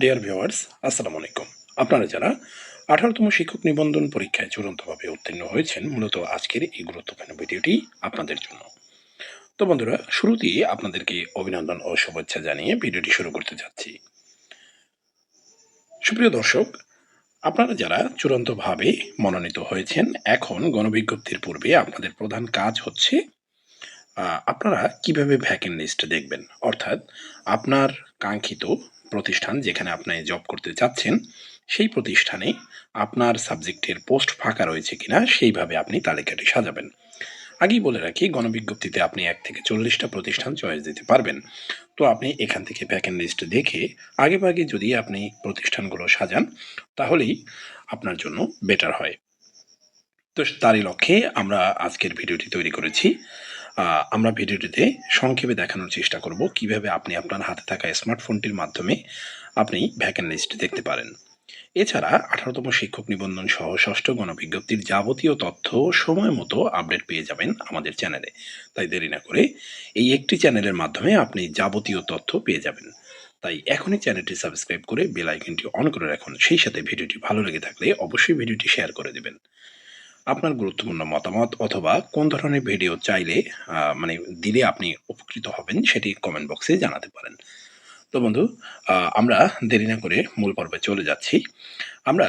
Dear viewers আসসালামু আলাইকুম। আপনারা যারা আঠারোতম শিক্ষক নিবন্ধন পরীক্ষায় চূড়ান্তভাবে উত্তীর্ণ হয়েছেন, মূলত আজকের এই গুরুত্বপূর্ণ ভিডিওটি আপনাদের জন্য। তো বন্ধুরা, শুরুতেই আপনাদেরকে অভিনন্দন ও শুভেচ্ছা জানিয়ে ভিডিওটি শুরু করতে যাচ্ছি। সুপ্রিয় দর্শক, আপনারা যারা চূড়ান্তভাবে মনোনীত হয়েছেন, এখন গণবিজ্ঞপ্তির পূর্বে আপনাদের প্রধান কাজ হচ্ছে আপনারা কীভাবে ভ্যাকেন্ট লিস্ট দেখবেন? অর্থাৎ আপনার কাঙ্ক্ষিত প্রতিষ্ঠান যেখানে আপনি জব করতে চাচ্ছেন, সেই প্রতিষ্ঠানে আপনার সাবজেক্টের পোস্ট ফাঁকা রয়েছে কিনা সেইভাবে আপনি তালিকাটি সাজাবেন। আগেই বলে রাখি, গণবিজ্ঞপ্তিতে আপনি এক থেকে চল্লিশটা প্রতিষ্ঠান চয়েস দিতে পারবেন। তো আপনি এখান থেকে ভ্যাকেন্ট লিস্ট দেখে আগেভাগে যদি আপনি প্রতিষ্ঠানগুলো সাজান, তাহলেই আপনার জন্য বেটার হয়। তো তারই লক্ষ্যে আমরা আজকের ভিডিওটি তৈরি করেছি। আমরা ভিডিওটিতে সংক্ষেপে দেখানোর চেষ্টা করব কীভাবে আপনি আপনার হাতে থাকা স্মার্টফোনটির মাধ্যমে আপনি ভ্যাকেন্ট লিস্ট দেখতে পারেন। এছাড়া আঠারোতম শিক্ষক নিবন্ধন সহ ষষ্ঠ গণবিজ্ঞপ্তির যাবতীয় তথ্য সময় মতো আপডেট পেয়ে যাবেন আমাদের চ্যানেলে। তাই দেরি না করে এই একটি চ্যানেলের মাধ্যমে আপনি যাবতীয় তথ্য পেয়ে যাবেন। তাই এখনই চ্যানেলটি সাবস্ক্রাইব করে বেল আইকনটি অন করে রাখুন। সেই সাথে ভিডিওটি ভালো লেগে থাকলে অবশ্যই ভিডিওটি শেয়ার করে দেবেন। আপনার গুরুত্বপূর্ণ মতামত অথবা কোন ধরনের ভিডিও চাইলে মানে দিলে আপনি উপকৃত হবেন সেটি কমেন্ট বক্সে জানাতে পারেন। তো বন্ধু আমরা দেরি না করে মূল পর্বে চলে যাচ্ছি। আমরা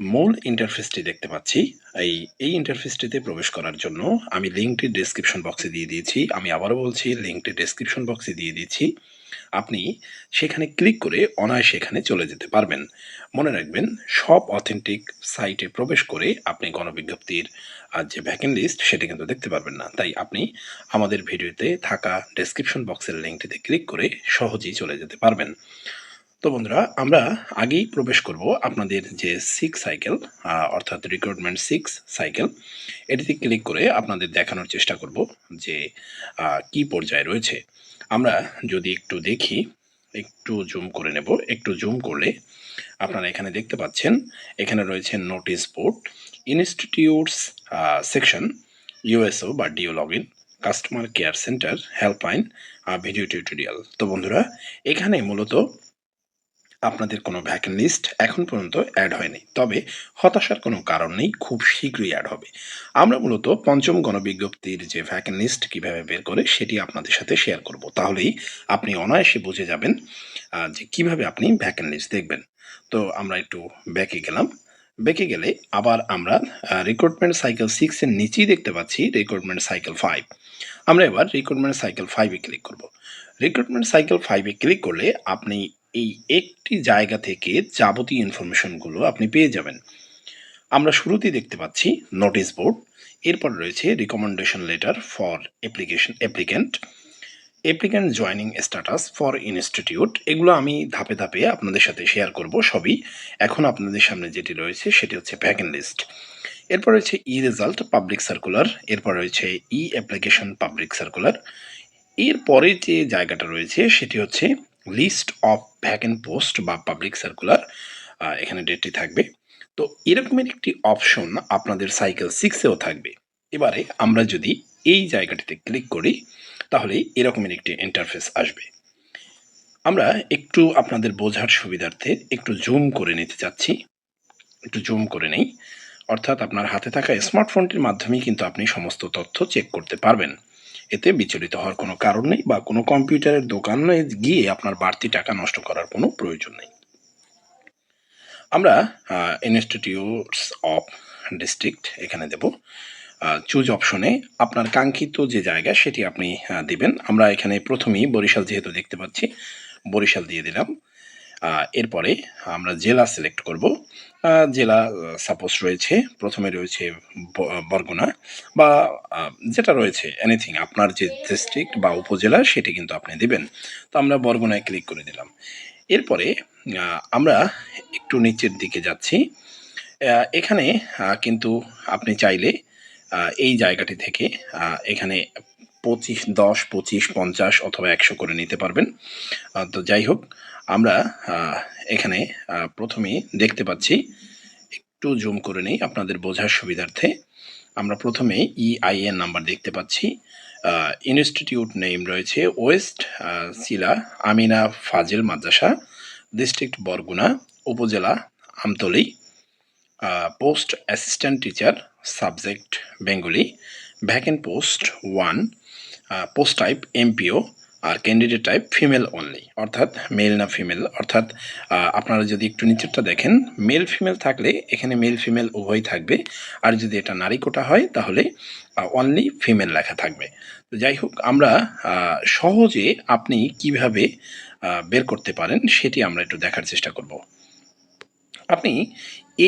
মূল ইন্টারফেসটি দেখতে পাচ্ছি। এই এই ইন্টারফেসটিতে প্রবেশ করার জন্য আমি লিঙ্কটি ডেসক্রিপশন বক্সে দিয়ে দিয়েছি। আমি আবারও বলছি লিঙ্কটি ডেসক্রিপশন বক্সে দিয়ে দিয়েছি আপনি সেখানে ক্লিক করে অনায়াসে সেখানে চলে যেতে পারবেন। মনে রাখবেন, সব অথেন্টিক সাইটে প্রবেশ করে আপনি গণবিজ্ঞপ্তির আর যে ভ্যাকেন্ট লিস্ট সেটা কিন্তু দেখতে পারবেন না। তাই আপনি আমাদের ভিডিওতে থাকা ডেসক্রিপশন বক্সের লিঙ্কটিতে ক্লিক করে সহজেই চলে যেতে পারবেন। তো বন্ধুরা, আমরা আগেই প্রবেশ করব আপনাদের যে সিক্স সাইকেল অর্থাৎ রিক্রুটমেন্ট সিক্স সাইকেল এটিতে ক্লিক করে আপনাদের দেখানোর চেষ্টা করব যে কি পর্যায়ে রয়েছে। আমরা যদি একটু দেখি, একটু জুম করে নেব, একটু জুম করলে আপনারা এখানে দেখতে পাচ্ছেন, এখানে রয়েছে notice board institutes section USO বা DO log in customer care centre helpline video tutorial তো বন্ধুরা, এখানে মূলত আপনাদের কোনো ভ্যাকেন্ট লিস্ট এখন পর্যন্ত অ্যাড হয়নি। তবে হতাশার কোনো কারণ নেই, খুব শীঘ্রই অ্যাড হবে। আমরা মূলত পঞ্চম গণবিজ্ঞপ্তির যে ভ্যাকেন্ট লিস্ট কীভাবে বের করে সেটি আপনাদের সাথে শেয়ার করব। তাহলেই আপনি অনায়াসে বুঝে যাবেন যে কীভাবে আপনি ভ্যাকেন্ট লিস্ট দেখবেন। তো আমরা একটু ব্যাকে গেলাম। বেঁকে গেলে আবার আমরা রিক্রুটমেন্ট সাইকেল সিক্সের নিচেই দেখতে পাচ্ছি রিক্রুটমেন্ট সাইকেল ফাইভ আমরা এবার রিক্রুটমেন্ট সাইকেল ফাইভে ক্লিক করব। রিক্রুটমেন্ট সাইকেল ফাইভে ক্লিক করলে আপনি এই একটি জায়গা থেকে যাবতীয় ইনফরমেশনগুলো আপনি পেয়ে যাবেন। আমরা শুরুতেই দেখতে পাচ্ছি নোটিশ বোর্ড এরপর রয়েছে recommendation letter for application applicant applicant joining status for institute এগুলো আমি ধাপে ধাপে আপনাদের সাথে শেয়ার করব সবই। এখন আপনাদের সামনে যেটি রয়েছে সেটি হচ্ছে ভ্যাকেন্ট লিস্ট এরপর রয়েছে ই রেজাল্ট পাবলিক সার্কুলার এরপর রয়েছে ই অ্যাপ্লিকেশন পাবলিক সার্কুলার এরপরে যে জায়গাটা রয়েছে সেটি হচ্ছে লিস্ট অফ ভ্যাকেন্ট পোস্ট বা পাবলিক সার্কুলার এখানে ডেটটি থাকবে। তো এরকমের একটি অপশন আপনাদের সাইকেল সিক্সেও থাকবে। এবারে আমরা যদি এই জায়গাটিতে ক্লিক করি, তাহলে এরকমের একটি ইন্টারফেস আসবে। আমরা একটু আপনাদের বোঝার সুবিধার্থে একটু জুম করে নিতে চাচ্ছি। একটু জুম করে নেই। অর্থাৎ আপনার হাতে থাকা স্মার্টফোনটির মাধ্যমেই কিন্তু আপনি সমস্ত তথ্য চেক করতে পারবেন। এতে বিচলিত হওয়ার কোনো কারণ নেই বা কোনো কম্পিউটারের দোকানে গিয়ে আপনার বাড়তি টাকা নষ্ট করার কোনো প্রয়োজন নেই। আমরা ইনস্টিটিউটস অফ ডিস্ট্রিক্ট এখানে দেব। চুজ অপশনে আপনার কাঙ্ক্ষিত যে জায়গা সেটি আপনি দিবেন। আমরা এখানে প্রথমেই বরিশাল যেহেতু দেখতে পাচ্ছি, বরিশাল দিয়ে দিলাম। এরপরে আমরা জেলা সিলেক্ট করব। জেলা সাপোজ রয়েছে, প্রথমে রয়েছে বরগুনা বা যেটা রয়েছে এনিথিং আপনার যে ডিস্ট্রিক্ট বা উপজেলা সেটি কিন্তু আপনি দিবেন। তো আমরা বরগুনায় ক্লিক করে দিলাম। এরপরে আমরা একটু নিচের দিকে যাচ্ছি। এখানে কিন্তু আপনি চাইলে এই জায়গাটি থেকে এখানে পঁচিশ, দশ, পঁচিশ, পঞ্চাশ অথবা একশো করে নিতে পারবেন। তো যাই হোক আমরা এখানে প্রথমেই দেখতে পাচ্ছি, একটু জুম করে নেই আপনাদের বোঝার সুবিধার্থে, আমরা প্রথমে ইআইএন নাম্বার দেখতে পাচ্ছি ইনস্টিটিউট নেম রয়েছে ওয়েস্ট সিলা আমিনা ফাজিল মাদ্রাসা ডিস্ট্রিক্ট বরগুনা উপজেলা Amtali post assistant teacher subject Bengali vacant post one post type MPO আর ক্যান্ডিডেট টাইপ ফিমেল অনলি অর্থাৎ মেল না ফিমেল অর্থাৎ আপনারা যদি একটু নিচেরটা দেখেন মেল ফিমেল থাকলে এখানে মেল ফিমেল উভয় থাকবে, আর যদি এটা নারী কোটা হয়, তাহলে অনলি ফিমেল লেখা থাকবে। তো যাই হোক, আমরা সহজে আপনি কীভাবে বের করতে পারেন, সেটি আমরা একটু দেখার চেষ্টা করব। আপনি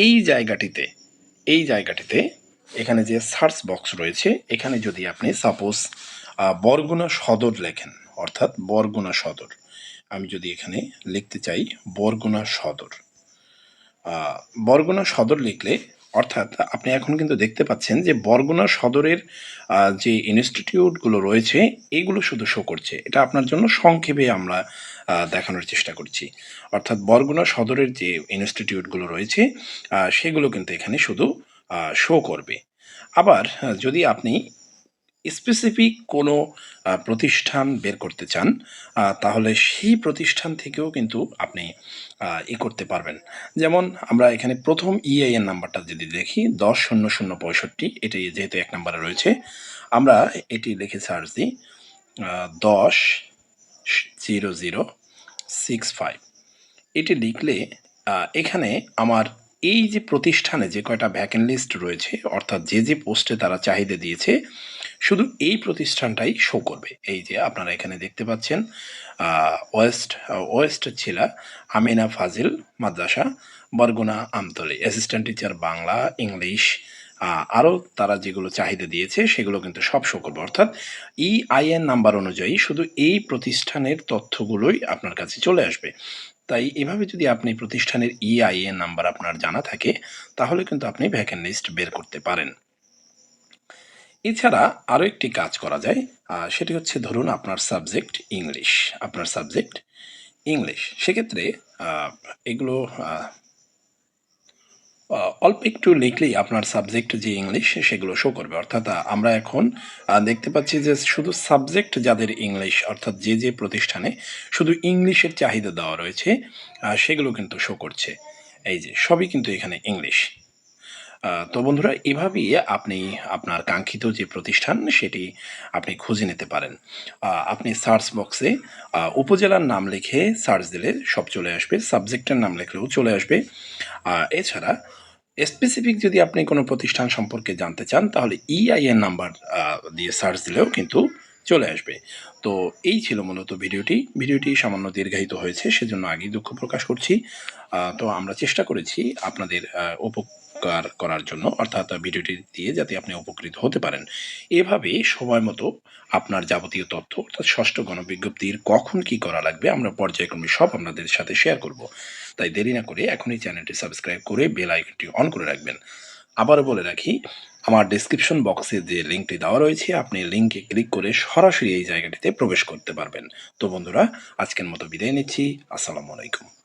এই জায়গাটিতে এই জায়গাটিতে, এখানে যে সার্চ বক্স রয়েছে, এখানে যদি আপনি সাপোজ বরগুনা সদর লেখেন অর্থাৎ বরগুনা সদর। আমি যদি এখানে লিখতে চাই, বরগুনা সদর। বরগুনা সদর লিখলে, অর্থাৎ আপনি এখন কিন্তু দেখতে পাচ্ছেন যে বরগুনা সদরের যে ইনস্টিটিউটগুলো রয়েছে, এগুলো শুধু শো করছে। এটা আপনার জন্য সংক্ষেপে আমরা দেখানোর চেষ্টা করছি। অর্থাৎ বরগুনা সদরের যে ইনস্টিটিউটগুলো রয়েছে সেগুলো কিন্তু এখানে শুধু শো করবে। আবার যদি আপনি স্পেসিফিক কোনো প্রতিষ্ঠান বের করতে চান তাহলে সেই প্রতিষ্ঠান থেকেও কিন্তু আপনি ই করতে পারবেন। যেমন আমরা এখানে প্রথম ইআইএন নাম্বারটা যদি দেখি, দশ শূন্য শূন্য পঁয়ষট্টি, এটি যেহেতু এক নাম্বারে রয়েছে, আমরা এটি লিখে সার্চ দিই দশ জিরো জিরো সিক্স ফাইভ। এটি লিখলে এখানে আমার এই যে প্রতিষ্ঠানে যে কয়টা ভ্যাকেন্ট লিস্ট রয়েছে, অর্থাৎ যে যে পোস্টে তারা চাহিদা দিয়েছে শুধু এই প্রতিষ্ঠানটাই শো করবে। এই যে আপনারা এখানে দেখতে পাচ্ছেন ওয়েস্ট ওয়েস্ট ছিল Amina Fazil Madrasa, Barguna Amtali. Assistant teacher Bangla English আরও তারা যেগুলো চাহিদা দিয়েছে সেগুলো কিন্তু সব শো করবে। অর্থাৎ ইআইএন নাম্বার অনুযায়ী শুধু এই প্রতিষ্ঠানের তথ্যগুলোই আপনার কাছে চলে আসবে। তাই এভাবে যদি আপনি প্রতিষ্ঠানের ই ইআইএন নাম্বার আপনার জানা থাকে, তাহলে কিন্তু আপনি ভ্যাকেন্ট লিস্ট বের করতে পারেন। এছাড়া আরও একটি কাজ করা যায় সেটি হচ্ছে ধরুন আপনার সাবজেক্ট ইংলিশ। আপনার সাবজেক্ট ইংলিশ। সেক্ষেত্রে এগুলো অল্প একটু লিখলেই আপনার সাবজেক্ট যে ইংলিশ, সেগুলো শো করবে। অর্থাৎ আমরা এখন দেখতে পাচ্ছি যে শুধু সাবজেক্ট যাদের ইংলিশ, অর্থাৎ যে যে প্রতিষ্ঠানে শুধু ইংলিশের চাহিদা দেওয়া রয়েছে সেগুলো কিন্তু শো করছে। এই যে, সবই কিন্তু এখানে ইংলিশ। তো বন্ধুরা এভাবেই আপনি আপনার কাঙ্ক্ষিত যে প্রতিষ্ঠান সেটি আপনি খুঁজে নিতে পারেন। আপনি সার্চ বক্সে উপজেলার নাম লিখে সার্চ দিলে সব চলে আসবে সাবজেক্টের নাম লিখলেও চলে আসবে। এছাড়া স্পেসিফিক যদি আপনি কোনো প্রতিষ্ঠান সম্পর্কে জানতে চান তাহলে ইআইএন নাম্বার দিয়ে সার্চ দিলেও কিন্তু চলে আসবে। তো এই ছিল মূলত ভিডিওটি। ভিডিওটি সামান্য দীর্ঘায়িত হয়েছে সেজন্য আগেই দুঃখ প্রকাশ করছি। তো আমরা চেষ্টা করেছি আপনাদের আহ, উপকার করার জন্য, অর্থাৎ ভিডিওটি দিয়ে যাতে আপনি উপকৃত হতে পারেন। এভাবে সময় মতো আপনার যাবতীয় তথ্য, অর্থাৎ ষষ্ঠ গণবিজ্ঞপ্তির কখন কি করা লাগবে, আমরা পর্যায়ক্রমে সব আপনাদের সাথে শেয়ার করব। তাই দেরি না করে এখনই চ্যানেলটি সাবস্ক্রাইব করে বেল আইকনটি অন করে রাখবেন। আবারও বলে রাখি, আমার ডেসক্রিপশন বক্সে যে লিঙ্কটি দেওয়া রয়েছে, আপনি লিঙ্কে ক্লিক করে সরাসরি এই জায়গাটিতে প্রবেশ করতে পারবেন। তো বন্ধুরা, আজকের মতো বিদায় নিচ্ছি। আসসালামু আলাইকুম।